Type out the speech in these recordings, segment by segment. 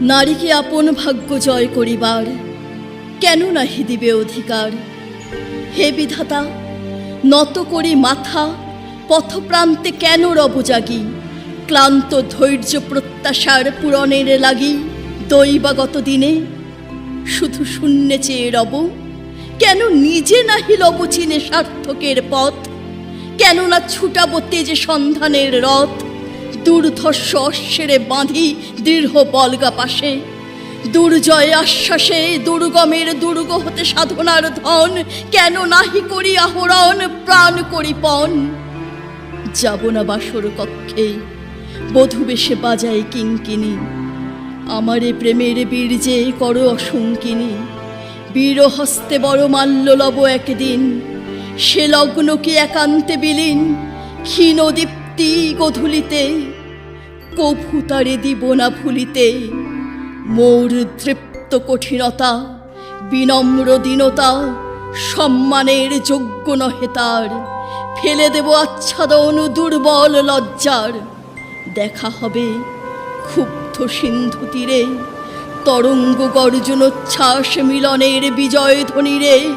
নারীকে আপন ভাগ্য জয় করিবার। কেন নাহি দিবে অধিকার? হে বিধাতা, নত করি মাথা, পথপ্রান্তে কেন রব জাগি? ক্লান্ত ধৈর্য প্রত্যাশার পূরণের লাগি দৈবাগত দিনে? শুধু শূন্যে চেয়ে রব, কেন নিজে নাহি লব চিনে সার্থকের পথ? কেন না ছুটাবো তেজে সন্ধানের রথ? দুর্ধর্ষ অশ্বেরে বাঁধি দৃঢ় বলগা পাশে। দুর্জয় আশ্বাসে দুর্গমের দুর্গ হতে সাধনার ধন কেন নাহি করি আহরণ, প্রাণ করি পণ। যাব না বাসর কক্ষে, বধূ বেশে বাজায় কিঙ্কিনি আমারে প্রেমের বীর্যে করো অসঙ্কিনী বীর হস্তে বড় মাল্য লব একদিন, সে লগ্ন কি একান্তে বিলীন, ক্ষীণ দীপ্তি গধূলিতে। কভু তারে দিব না ভুলিতে। মোর তৃপ্ত কঠিনতা, বিনম্র দীনতা, সম্মানের যোগ্য নহে তার। ফেলে দেব আচ্ছাদন দুর্বল লজ্জার। দেখা হবে ক্ষুব্ধ সিন্ধু তীরে, তরঙ্গ গর্জনোচ্ছ্বাস মিলনের বিজয় ধ্বনিরে।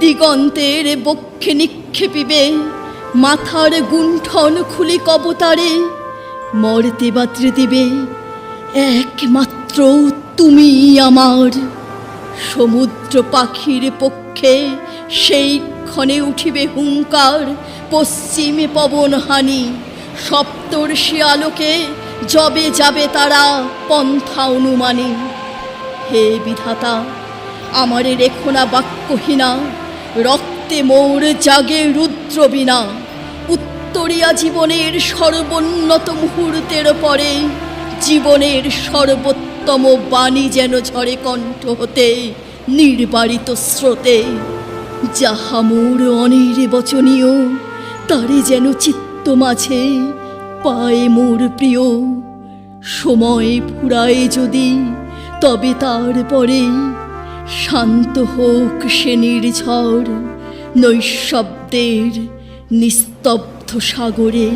দিগন্তের বক্ষে নিক্ষেপিবে, মাথার গুণ্ঠন খুলি কবতারে। মরতে বাত্রে দিবে একমাত্র তুমি আমার। সমুদ্র পাখির পক্ষে সেই ক্ষণে উঠিবে হুঙ্কার, পশ্চিমে পবন হানি। সপ্তর্ষি আলোকে জবে যাবে তারা পন্থা অনুমানী। হে বিধাতা, আমারে রেখো না বাক্যহীনা, রক্তে মোর জাগে রুদ্র বিনা। উত্তরিয়া জীবনের সর্বোন্নত মুহূর্তের পরে জীবনের সর্বোত্তম বাণী যেন ঝরে কণ্ঠ হতে নির্বারিত স্রোতে, যাহা মোর অনির্বচনীয়, তারে যেন চিত্ত মাঝে পায় মোর প্রিয়। সময় ফুরায় যদি, তবে তারপরে শান্ত হোক সে নির্ঝর, নৈশব্দের নিস্তব্ধ সাগরে